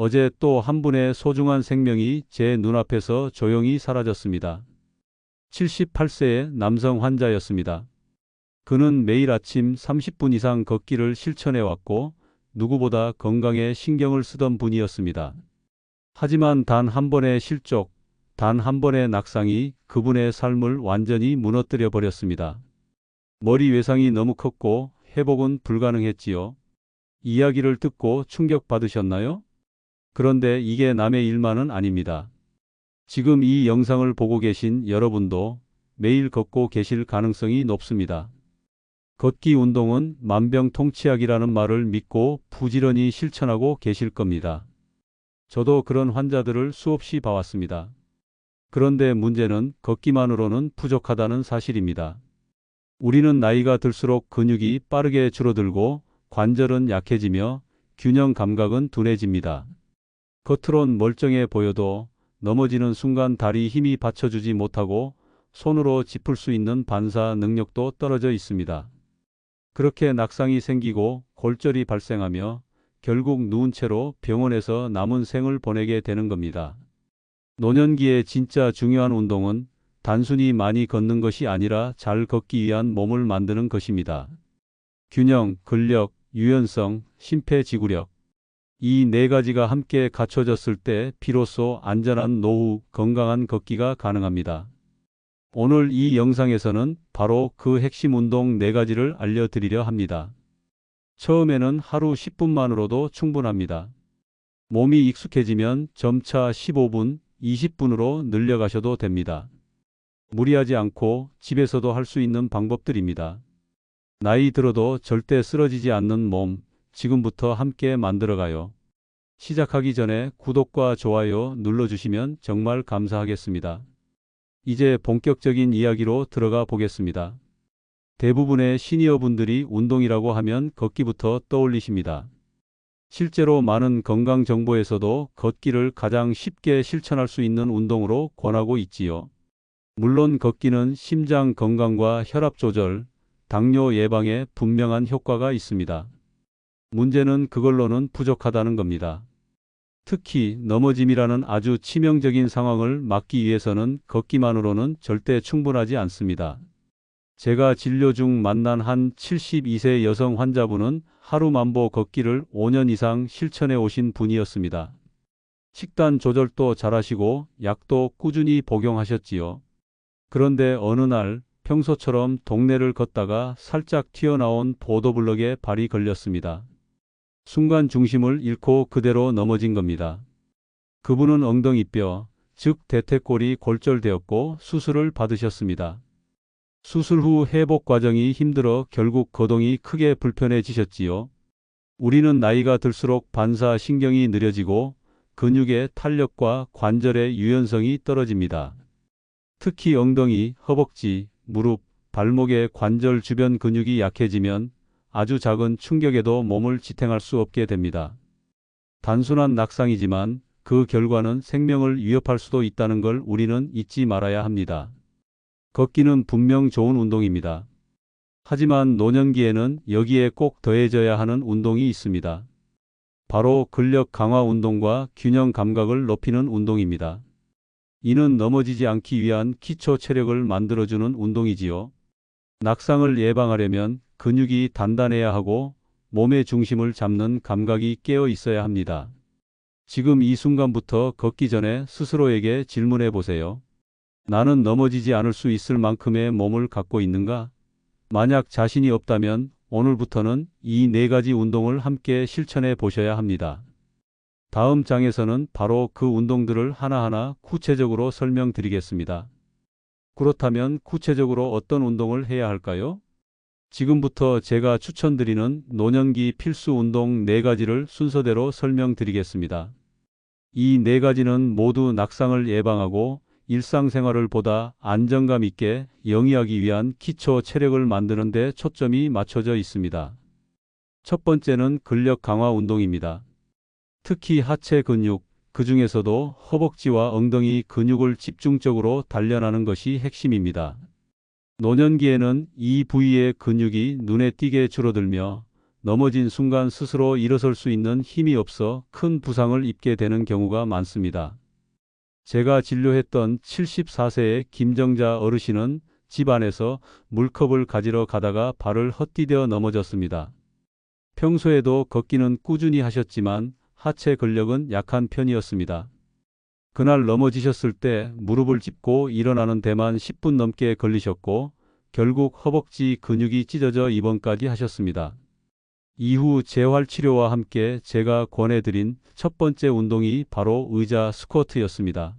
어제 또 한 분의 소중한 생명이 제 눈앞에서 조용히 사라졌습니다. 78세의 남성 환자였습니다. 그는 매일 아침 30분 이상 걷기를 실천해 왔고 누구보다 건강에 신경을 쓰던 분이었습니다. 하지만 단 한 번의 실족, 단 한 번의 낙상이 그분의 삶을 완전히 무너뜨려 버렸습니다. 머리 외상이 너무 컸고 회복은 불가능했지요. 이야기를 듣고 충격받으셨나요? 그런데 이게 남의 일만은 아닙니다. 지금 이 영상을 보고 계신 여러분도 매일 걷고 계실 가능성이 높습니다. 걷기 운동은 만병통치약이라는 말을 믿고 부지런히 실천하고 계실 겁니다. 저도 그런 환자들을 수없이 봐왔습니다. 그런데 문제는 걷기만으로는 부족하다는 사실입니다. 우리는 나이가 들수록 근육이 빠르게 줄어들고 관절은 약해지며 균형 감각은 둔해집니다. 겉으론 멀쩡해 보여도 넘어지는 순간 다리 힘이 받쳐주지 못하고 손으로 짚을 수 있는 반사 능력도 떨어져 있습니다. 그렇게 낙상이 생기고 골절이 발생하며 결국 누운 채로 병원에서 남은 생을 보내게 되는 겁니다. 노년기에 진짜 중요한 운동은 단순히 많이 걷는 것이 아니라 잘 걷기 위한 몸을 만드는 것입니다. 균형, 근력, 유연성, 심폐지구력. 이 네 가지가 함께 갖춰졌을 때 비로소 안전한 노후, 건강한 걷기가 가능합니다. 오늘 이 영상에서는 바로 그 핵심 운동 네 가지를 알려드리려 합니다. 처음에는 하루 10분만으로도 충분합니다. 몸이 익숙해지면 점차 15분, 20분으로 늘려가셔도 됩니다. 무리하지 않고 집에서도 할 수 있는 방법들입니다. 나이 들어도 절대 쓰러지지 않는 몸, 지금부터 함께 만들어가요. 시작하기 전에 구독과 좋아요 눌러주시면 정말 감사하겠습니다. 이제 본격적인 이야기로 들어가 보겠습니다. 대부분의 시니어분들이 운동이라고 하면 걷기부터 떠올리십니다. 실제로 많은 건강 정보에서도 걷기를 가장 쉽게 실천할 수 있는 운동으로 권하고 있지요. 물론 걷기는 심장 건강과 혈압 조절, 당뇨 예방에 분명한 효과가 있습니다. 문제는 그걸로는 부족하다는 겁니다. 특히 넘어짐이라는 아주 치명적인 상황을 막기 위해서는 걷기만으로는 절대 충분하지 않습니다. 제가 진료 중 만난 한 72세 여성 환자분은 하루 만보 걷기를 5년 이상 실천해 오신 분이었습니다. 식단 조절도 잘하시고 약도 꾸준히 복용하셨지요. 그런데 어느 날 평소처럼 동네를 걷다가 살짝 튀어나온 보도블럭에 발이 걸렸습니다. 순간 중심을 잃고 그대로 넘어진 겁니다. 그분은 엉덩이뼈, 즉 대퇴골이 골절되었고 수술을 받으셨습니다. 수술 후 회복 과정이 힘들어 결국 거동이 크게 불편해지셨지요. 우리는 나이가 들수록 반사 신경이 느려지고 근육의 탄력과 관절의 유연성이 떨어집니다. 특히 엉덩이, 허벅지, 무릎, 발목의 관절 주변 근육이 약해지면 아주 작은 충격에도 몸을 지탱할 수 없게 됩니다. 단순한 낙상이지만 그 결과는 생명을 위협할 수도 있다는 걸 우리는 잊지 말아야 합니다. 걷기는 분명 좋은 운동입니다. 하지만 노년기에는 여기에 꼭 더해져야 하는 운동이 있습니다. 바로 근력 강화 운동과 균형 감각을 높이는 운동입니다. 이는 넘어지지 않기 위한 기초 체력을 만들어주는 운동이지요. 낙상을 예방하려면 근육이 단단해야 하고 몸의 중심을 잡는 감각이 깨어 있어야 합니다. 지금 이 순간부터 걷기 전에 스스로에게 질문해 보세요. 나는 넘어지지 않을 수 있을 만큼의 몸을 갖고 있는가? 만약 자신이 없다면 오늘부터는 이 네 가지 운동을 함께 실천해 보셔야 합니다. 다음 장에서는 바로 그 운동들을 하나하나 구체적으로 설명드리겠습니다. 그렇다면 구체적으로 어떤 운동을 해야 할까요? 지금부터 제가 추천드리는 노년기 필수 운동 4가지를 순서대로 설명드리겠습니다. 이 4가지는 모두 낙상을 예방하고 일상생활을 보다 안정감 있게 영위하기 위한 기초 체력을 만드는 데 초점이 맞춰져 있습니다. 첫 번째는 근력 강화 운동입니다. 특히 하체 근육, 그 중에서도 허벅지와 엉덩이 근육을 집중적으로 단련하는 것이 핵심입니다. 노년기에는 이 부위의 근육이 눈에 띄게 줄어들며 넘어진 순간 스스로 일어설 수 있는 힘이 없어 큰 부상을 입게 되는 경우가 많습니다. 제가 진료했던 74세의 김정자 어르신은 집 안에서 물컵을 가지러 가다가 발을 헛디뎌 넘어졌습니다. 평소에도 걷기는 꾸준히 하셨지만 하체 근력은 약한 편이었습니다. 그날 넘어지셨을 때 무릎을 짚고 일어나는 데만 10분 넘게 걸리셨고 결국 허벅지 근육이 찢어져 입원까지 하셨습니다. 이후 재활치료와 함께 제가 권해드린 첫 번째 운동이 바로 의자 스쿼트였습니다.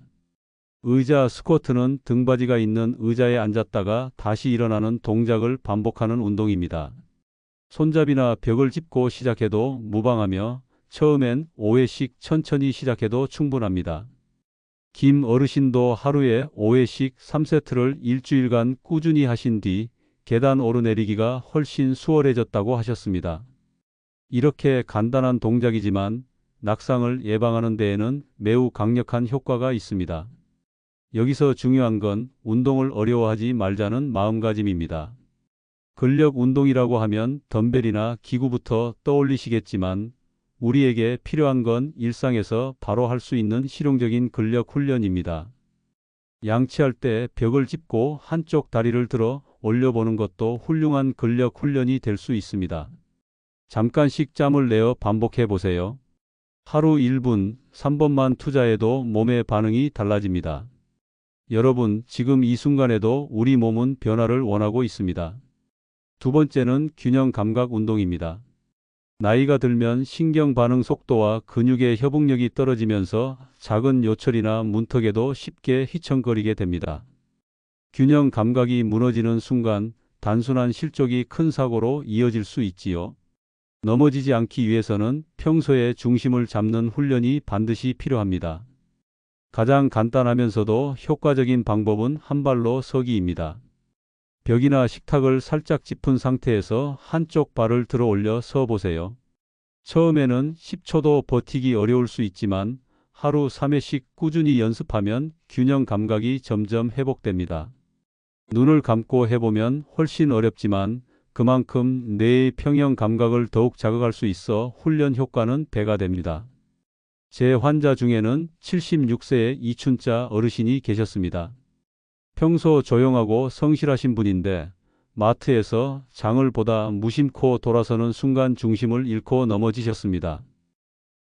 의자 스쿼트는 등받이가 있는 의자에 앉았다가 다시 일어나는 동작을 반복하는 운동입니다. 손잡이나 벽을 짚고 시작해도 무방하며 처음엔 5회씩 천천히 시작해도 충분합니다. 김 어르신도 하루에 5회씩 3세트를 일주일간 꾸준히 하신 뒤 계단 오르내리기가 훨씬 수월해졌다고 하셨습니다. 이렇게 간단한 동작이지만 낙상을 예방하는 데에는 매우 강력한 효과가 있습니다. 여기서 중요한 건 운동을 어려워하지 말자는 마음가짐입니다. 근력 운동이라고 하면 덤벨이나 기구부터 떠올리시겠지만 우리에게 필요한 건 일상에서 바로 할 수 있는 실용적인 근력 훈련입니다. 양치할 때 벽을 짚고 한쪽 다리를 들어 올려보는 것도 훌륭한 근력 훈련이 될 수 있습니다. 잠깐씩 짬을 내어 반복해 보세요. 하루 1분, 3번만 투자해도 몸의 반응이 달라집니다. 여러분, 지금 이 순간에도 우리 몸은 변화를 원하고 있습니다. 두 번째는 균형 감각 운동입니다. 나이가 들면 신경 반응 속도와 근육의 협응력이 떨어지면서 작은 요철이나 문턱에도 쉽게 휘청거리게 됩니다. 균형 감각이 무너지는 순간 단순한 실족이 큰 사고로 이어질 수 있지요. 넘어지지 않기 위해서는 평소에 중심을 잡는 훈련이 반드시 필요합니다. 가장 간단하면서도 효과적인 방법은 한 발로 서기입니다. 벽이나 식탁을 살짝 짚은 상태에서 한쪽 발을 들어 올려 서 보세요. 처음에는 10초도 버티기 어려울 수 있지만 하루 3회씩 꾸준히 연습하면 균형 감각이 점점 회복됩니다. 눈을 감고 해보면 훨씬 어렵지만 그만큼 뇌의 평형 감각을 더욱 자극할 수 있어 훈련 효과는 배가 됩니다. 제 환자 중에는 76세의 이춘자 어르신이 계셨습니다. 평소 조용하고 성실하신 분인데 마트에서 장을 보다 무심코 돌아서는 순간 중심을 잃고 넘어지셨습니다.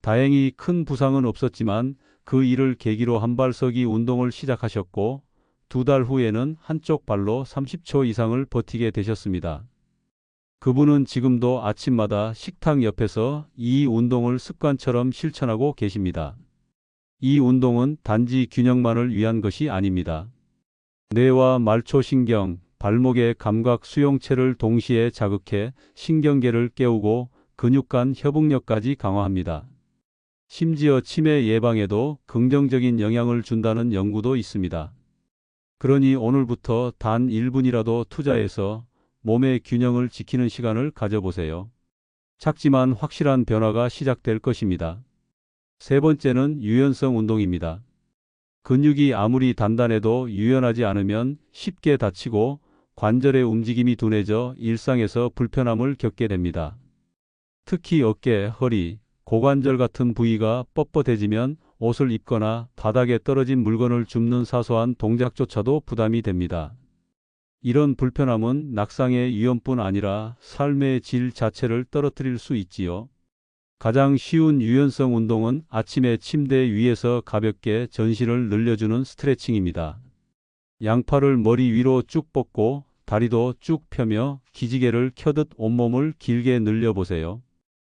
다행히 큰 부상은 없었지만 그 일을 계기로 한발서기 운동을 시작하셨고 두 달 후에는 한쪽 발로 30초 이상을 버티게 되셨습니다. 그분은 지금도 아침마다 식탁 옆에서 이 운동을 습관처럼 실천하고 계십니다. 이 운동은 단지 균형만을 위한 것이 아닙니다. 뇌와 말초신경, 발목의 감각 수용체를 동시에 자극해 신경계를 깨우고 근육 간 협응력까지 강화합니다. 심지어 치매 예방에도 긍정적인 영향을 준다는 연구도 있습니다. 그러니 오늘부터 단 1분이라도 투자해서 몸의 균형을 지키는 시간을 가져보세요. 작지만 확실한 변화가 시작될 것입니다. 세 번째는 유연성 운동입니다. 근육이 아무리 단단해도 유연하지 않으면 쉽게 다치고 관절의 움직임이 둔해져 일상에서 불편함을 겪게 됩니다. 특히 어깨, 허리, 고관절 같은 부위가 뻣뻣해지면 옷을 입거나 바닥에 떨어진 물건을 줍는 사소한 동작조차도 부담이 됩니다. 이런 불편함은 낙상의 위험뿐 아니라 삶의 질 자체를 떨어뜨릴 수 있지요. 가장 쉬운 유연성 운동은 아침에 침대 위에서 가볍게 전신을 늘려주는 스트레칭입니다. 양팔을 머리 위로 쭉 뻗고 다리도 쭉 펴며 기지개를 켜듯 온몸을 길게 늘려보세요.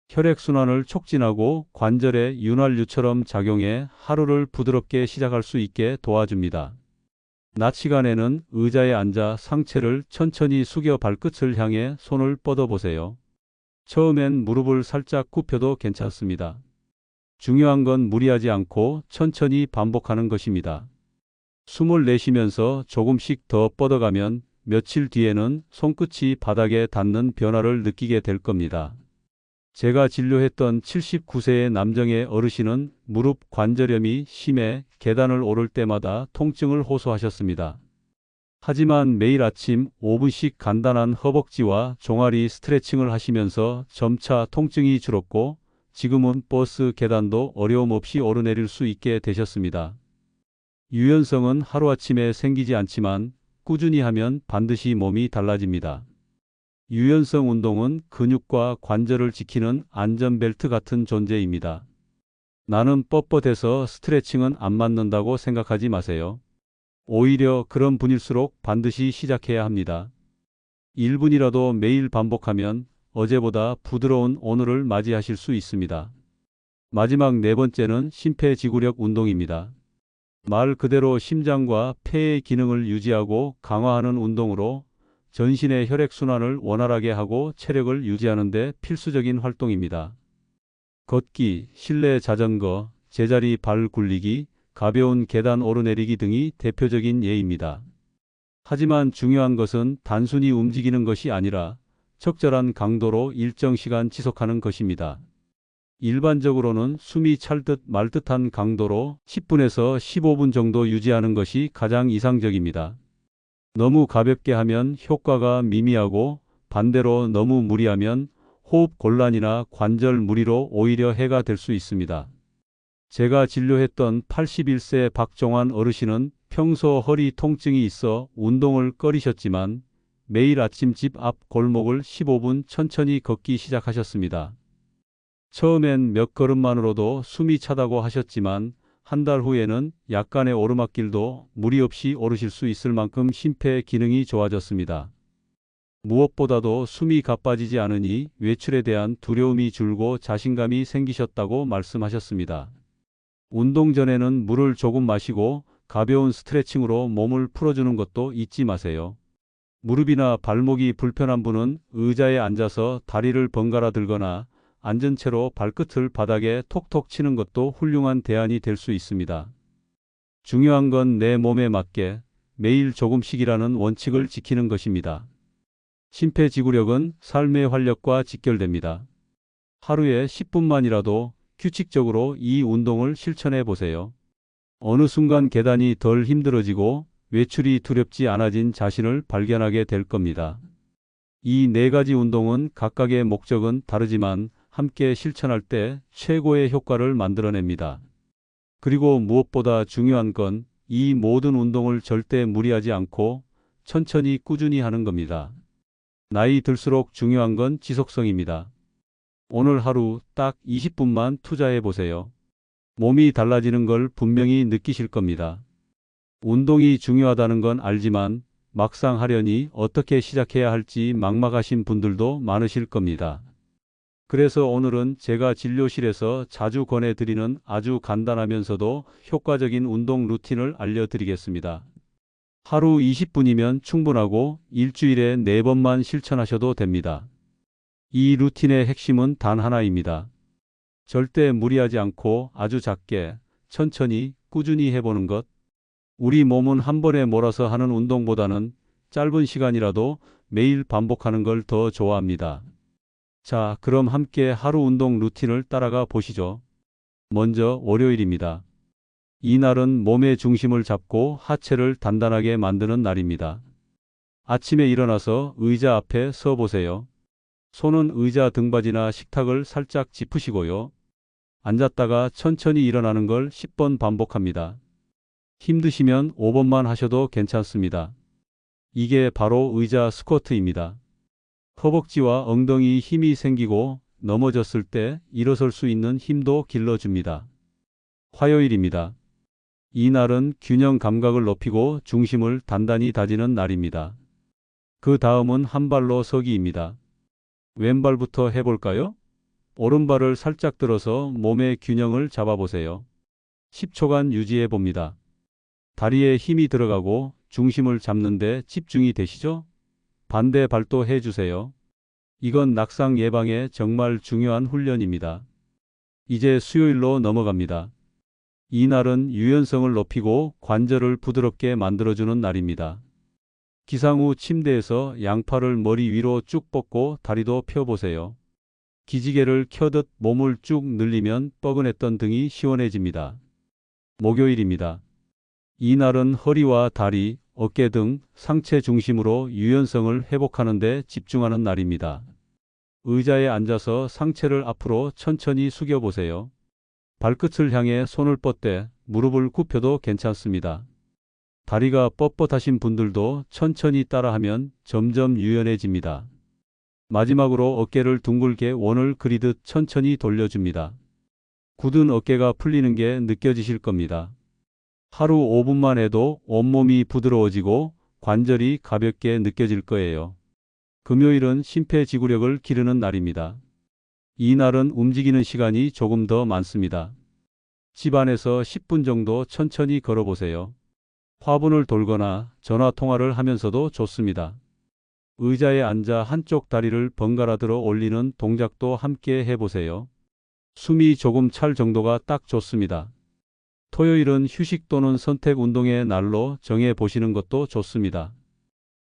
혈액순환을 촉진하고 관절에 윤활유처럼 작용해 하루를 부드럽게 시작할 수 있게 도와줍니다. 낮 시간에는 의자에 앉아 상체를 천천히 숙여 발끝을 향해 손을 뻗어보세요. 처음엔 무릎을 살짝 굽혀도 괜찮습니다. 중요한 건 무리하지 않고 천천히 반복하는 것입니다. 숨을 내쉬면서 조금씩 더 뻗어가면 며칠 뒤에는 손끝이 바닥에 닿는 변화를 느끼게 될 겁니다. 제가 진료했던 79세의 남정의 어르신은 무릎 관절염이 심해 계단을 오를 때마다 통증을 호소하셨습니다. 하지만 매일 아침 5분씩 간단한 허벅지와 종아리 스트레칭을 하시면서 점차 통증이 줄었고 지금은 버스 계단도 어려움 없이 오르내릴 수 있게 되셨습니다. 유연성은 하루아침에 생기지 않지만 꾸준히 하면 반드시 몸이 달라집니다. 유연성 운동은 근육과 관절을 지키는 안전벨트 같은 존재입니다. 나는 뻣뻣해서 스트레칭은 안 맞는다고 생각하지 마세요. 오히려 그런 분일수록 반드시 시작해야 합니다. 1분이라도 매일 반복하면 어제보다 부드러운 오늘을 맞이하실 수 있습니다. 마지막 네 번째는 심폐지구력 운동입니다. 말 그대로 심장과 폐의 기능을 유지하고 강화하는 운동으로 전신의 혈액순환을 원활하게 하고 체력을 유지하는 데 필수적인 활동입니다. 걷기, 실내 자전거, 제자리 발 굴리기, 가벼운 계단 오르내리기 등이 대표적인 예입니다. 하지만 중요한 것은 단순히 움직이는 것이 아니라 적절한 강도로 일정 시간 지속하는 것입니다. 일반적으로는 숨이 찰듯 말듯한 강도로 10분에서 15분 정도 유지하는 것이 가장 이상적입니다. 너무 가볍게 하면 효과가 미미하고 반대로 너무 무리하면 호흡 곤란이나 관절 무리로 오히려 해가 될 수 있습니다. 제가 진료했던 81세 박종환 어르신은 평소 허리 통증이 있어 운동을 꺼리셨지만 매일 아침 집 앞 골목을 15분 천천히 걷기 시작하셨습니다. 처음엔 몇 걸음만으로도 숨이 차다고 하셨지만 한 달 후에는 약간의 오르막길도 무리 없이 오르실 수 있을 만큼 심폐 기능이 좋아졌습니다. 무엇보다도 숨이 가빠지지 않으니 외출에 대한 두려움이 줄고 자신감이 생기셨다고 말씀하셨습니다. 운동 전에는 물을 조금 마시고 가벼운 스트레칭으로 몸을 풀어주는 것도 잊지 마세요. 무릎이나 발목이 불편한 분은 의자에 앉아서 다리를 번갈아 들거나 앉은 채로 발끝을 바닥에 톡톡 치는 것도 훌륭한 대안이 될 수 있습니다. 중요한 건 내 몸에 맞게 매일 조금씩이라는 원칙을 지키는 것입니다. 심폐지구력은 삶의 활력과 직결됩니다. 하루에 10분만이라도 규칙적으로 이 운동을 실천해 보세요. 어느 순간 계단이 덜 힘들어지고 외출이 두렵지 않아진 자신을 발견하게 될 겁니다. 이 네 가지 운동은 각각의 목적은 다르지만 함께 실천할 때 최고의 효과를 만들어냅니다. 그리고 무엇보다 중요한 건 이 모든 운동을 절대 무리하지 않고 천천히 꾸준히 하는 겁니다. 나이 들수록 중요한 건 지속성입니다. 오늘 하루 딱 20분만 투자해 보세요. 몸이 달라지는 걸 분명히 느끼실 겁니다. 운동이 중요하다는 건 알지만 막상 하려니 어떻게 시작해야 할지 막막하신 분들도 많으실 겁니다. 그래서 오늘은 제가 진료실에서 자주 권해드리는 아주 간단하면서도 효과적인 운동 루틴을 알려드리겠습니다. 하루 20분이면 충분하고 일주일에 4번만 실천하셔도 됩니다. 이 루틴의 핵심은 단 하나입니다. 절대 무리하지 않고 아주 작게, 천천히, 꾸준히 해보는 것. 우리 몸은 한 번에 몰아서 하는 운동보다는 짧은 시간이라도 매일 반복하는 걸 더 좋아합니다. 자, 그럼 함께 하루 운동 루틴을 따라가 보시죠. 먼저 월요일입니다. 이날은 몸의 중심을 잡고 하체를 단단하게 만드는 날입니다. 아침에 일어나서 의자 앞에 서 보세요. 손은 의자 등받이나 식탁을 살짝 짚으시고요. 앉았다가 천천히 일어나는 걸 10번 반복합니다. 힘드시면 5번만 하셔도 괜찮습니다. 이게 바로 의자 스쿼트입니다. 허벅지와 엉덩이 힘이 생기고 넘어졌을 때 일어설 수 있는 힘도 길러줍니다. 화요일입니다. 이날은 균형 감각을 높이고 중심을 단단히 다지는 날입니다. 그 다음은 한 발로 서기입니다. 왼발부터 해볼까요? 오른발을 살짝 들어서 몸의 균형을 잡아보세요. 10초간 유지해 봅니다. 다리에 힘이 들어가고 중심을 잡는데 집중이 되시죠? 반대 발도 해주세요. 이건 낙상 예방에 정말 중요한 훈련입니다. 이제 수요일로 넘어갑니다. 이날은 유연성을 높이고 관절을 부드럽게 만들어주는 날입니다. 기상 후 침대에서 양팔을 머리 위로 쭉 뻗고 다리도 펴보세요. 기지개를 켜듯 몸을 쭉 늘리면 뻐근했던 등이 시원해집니다. 목요일입니다. 이날은 허리와 다리, 어깨 등 상체 중심으로 유연성을 회복하는 데 집중하는 날입니다. 의자에 앉아서 상체를 앞으로 천천히 숙여 보세요. 발끝을 향해 손을 뻗되 무릎을 굽혀도 괜찮습니다. 다리가 뻣뻣하신 분들도 천천히 따라하면 점점 유연해집니다. 마지막으로 어깨를 둥글게 원을 그리듯 천천히 돌려줍니다. 굳은 어깨가 풀리는 게 느껴지실 겁니다. 하루 5분만 해도 온몸이 부드러워지고 관절이 가볍게 느껴질 거예요. 금요일은 심폐지구력을 기르는 날입니다. 이 날은 움직이는 시간이 조금 더 많습니다. 집안에서 10분 정도 천천히 걸어보세요. 화분을 돌거나 전화 통화를 하면서도 좋습니다. 의자에 앉아 한쪽 다리를 번갈아 들어 올리는 동작도 함께 해보세요. 숨이 조금 찰 정도가 딱 좋습니다. 토요일은 휴식 또는 선택 운동의 날로 정해 보시는 것도 좋습니다.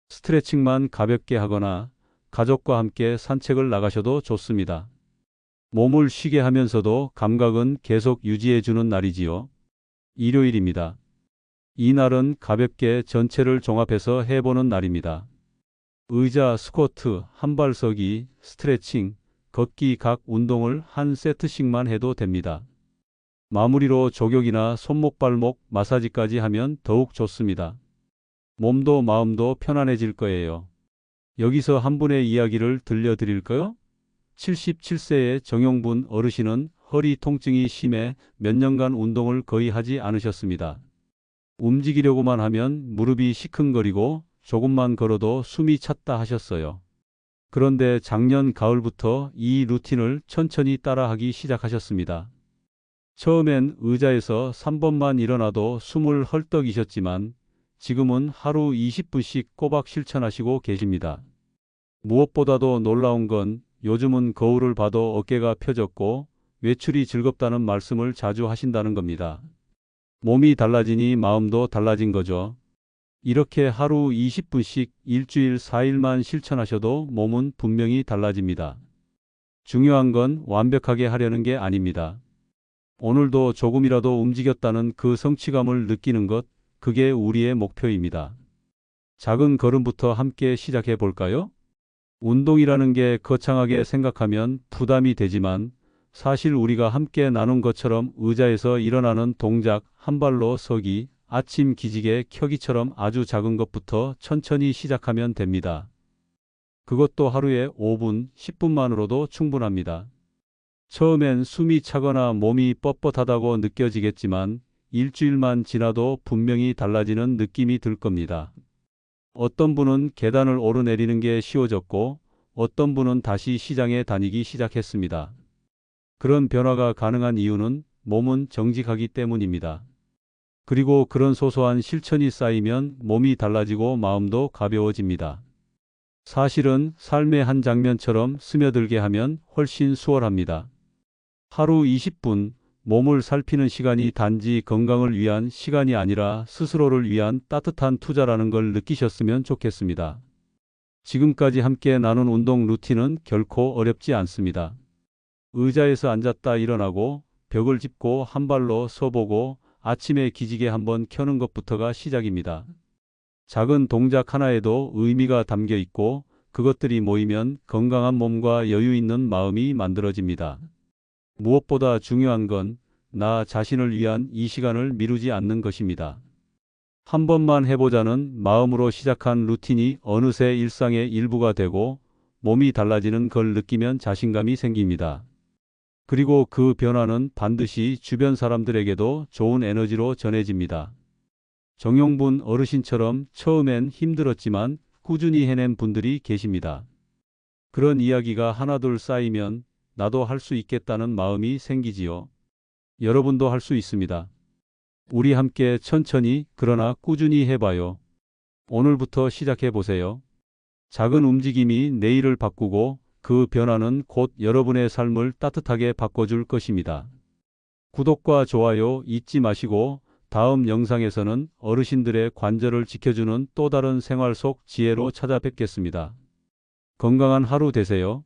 스트레칭만 가볍게 하거나 가족과 함께 산책을 나가셔도 좋습니다. 몸을 쉬게 하면서도 감각은 계속 유지해 주는 날이지요. 일요일입니다. 이 날은 가볍게 전체를 종합해서 해보는 날입니다. 의자, 스쿼트, 한발서기, 스트레칭, 걷기 각 운동을 한 세트씩만 해도 됩니다. 마무리로 조격이나 손목 발목 마사지까지 하면 더욱 좋습니다. 몸도 마음도 편안해질 거예요. 여기서 한 분의 이야기를 들려드릴까요? 77세의 정용분 어르신은 허리 통증이 심해 몇 년간 운동을 거의 하지 않으셨습니다. 움직이려고만 하면 무릎이 시큰거리고 조금만 걸어도 숨이 찼다 하셨어요. 그런데 작년 가을부터 이 루틴을 천천히 따라하기 시작하셨습니다. 처음엔 의자에서 3번만 일어나도 숨을 헐떡이셨지만 지금은 하루 20분씩 꼬박 실천하시고 계십니다. 무엇보다도 놀라운 건 요즘은 거울을 봐도 어깨가 펴졌고 외출이 즐겁다는 말씀을 자주 하신다는 겁니다. 몸이 달라지니 마음도 달라진 거죠. 이렇게 하루 20분씩 일주일 4일만 실천하셔도 몸은 분명히 달라집니다. 중요한 건 완벽하게 하려는 게 아닙니다. 오늘도 조금이라도 움직였다는 그 성취감을 느끼는 것, 그게 우리의 목표입니다. 작은 걸음부터 함께 시작해 볼까요? 운동이라는 게 거창하게 생각하면 부담이 되지만 사실 우리가 함께 나눈 것처럼 의자에서 일어나는 동작, 한 발로 서기, 아침 기지개 켜기처럼 아주 작은 것부터 천천히 시작하면 됩니다. 그것도 하루에 5분, 10분만으로도 충분합니다. 처음엔 숨이 차거나 몸이 뻣뻣하다고 느껴지겠지만 일주일만 지나도 분명히 달라지는 느낌이 들 겁니다. 어떤 분은 계단을 오르내리는 게 쉬워졌고 어떤 분은 다시 시장에 다니기 시작했습니다. 그런 변화가 가능한 이유는 몸은 정직하기 때문입니다. 그리고 그런 소소한 실천이 쌓이면 몸이 달라지고 마음도 가벼워집니다. 사실은 삶의 한 장면처럼 스며들게 하면 훨씬 수월합니다. 하루 20분 몸을 살피는 시간이 단지 건강을 위한 시간이 아니라 스스로를 위한 따뜻한 투자라는 걸 느끼셨으면 좋겠습니다. 지금까지 함께 나눈 운동 루틴은 결코 어렵지 않습니다. 의자에서 앉았다 일어나고 벽을 짚고 한 발로 서보고 아침에 기지개 한번 켜는 것부터가 시작입니다. 작은 동작 하나에도 의미가 담겨 있고 그것들이 모이면 건강한 몸과 여유 있는 마음이 만들어집니다. 무엇보다 중요한 건 나 자신을 위한 이 시간을 미루지 않는 것입니다. 한 번만 해보자는 마음으로 시작한 루틴이 어느새 일상의 일부가 되고 몸이 달라지는 걸 느끼면 자신감이 생깁니다. 그리고 그 변화는 반드시 주변 사람들에게도 좋은 에너지로 전해집니다. 정용분 어르신처럼 처음엔 힘들었지만 꾸준히 해낸 분들이 계십니다. 그런 이야기가 하나둘 쌓이면 나도 할 수 있겠다는 마음이 생기지요. 여러분도 할 수 있습니다. 우리 함께 천천히 그러나 꾸준히 해봐요. 오늘부터 시작해 보세요. 작은 움직임이 내일을 바꾸고 그 변화는 곧 여러분의 삶을 따뜻하게 바꿔줄 것입니다. 구독과 좋아요 잊지 마시고 다음 영상에서는 어르신들의 관절을 지켜주는 또 다른 생활 속 지혜로 찾아뵙겠습니다. 건강한 하루 되세요.